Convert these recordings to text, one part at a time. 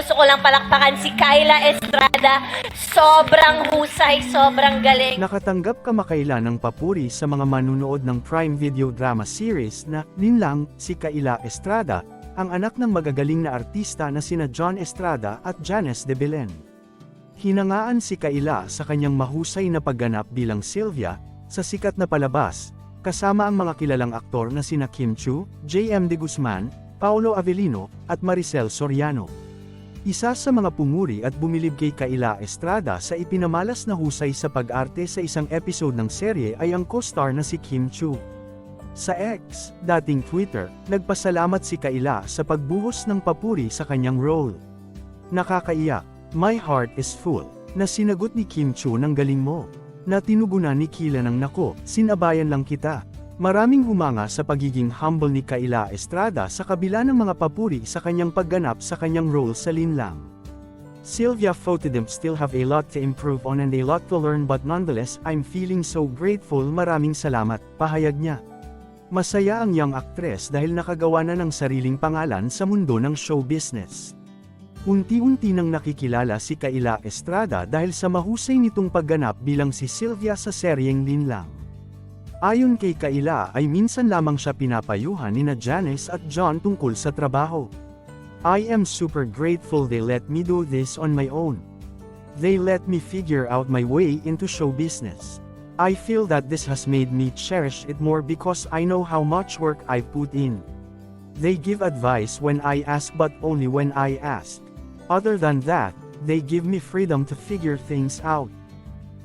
Gusto ko lang palakpakan si Kyla Estrada. Sobrang husay, sobrang galing. Nakatanggap kamakailan ng papuri sa mga manunood ng Prime Video drama series na Linlang, si Kaila Estrada, ang anak ng magagaling na artista na sina John Estrada at Janice de Belen. Hinangaan si Kaila sa kanyang mahusay na pagganap bilang Sylvia, sa sikat na palabas, kasama ang mga kilalang aktor na sina Kim Chu, J.M. de Guzman, Paolo Avellino, at Maricel Soriano. Isa sa mga pumuri at bumilib kay Kaila Estrada sa ipinamalas na husay sa pag-arte sa isang episode ng serye ay ang co-star na si Kim Chu. Sa X, dating Twitter, nagpasalamat si Kaila sa pagbuhos ng papuri sa kanyang role. Nakakaiyak, my heart is full, na sinagot ni Kim Chu ng galing mo. Na tinugunan ni Kila ng nako, sinabayan lang kita. Maraming humanga sa pagiging humble ni Kaila Estrada sa kabila ng mga papuri sa kanyang pagganap sa kanyang role sa Linlang. Sylvia Fotidim still have a lot to improve on and a lot to learn but nonetheless I'm feeling so grateful maraming salamat, pahayag niya. Masaya ang young actress dahil nakagawa na ng sariling pangalan sa mundo ng show business. Unti-unti nang nakikilala si Kaila Estrada dahil sa mahusay nitong pagganap bilang si Sylvia sa seryeng Linlang. Ayon kay Kaila ay minsan lamang siya pinapayuhan ni na Janice at John tungkol sa trabaho. I am super grateful they let me do this on my own. They let me figure out my way into show business. I feel that this has made me cherish it more because I know how much work I put in. They give advice when I ask but only when I ask. Other than that, they give me freedom to figure things out.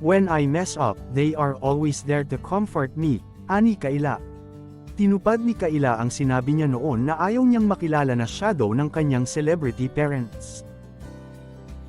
When I mess up, they are always there to comfort me, ani Kaila. Tinupad ni Kaila ang sinabi niya noon na ayaw niyang makilala na shadow ng kanyang celebrity parents.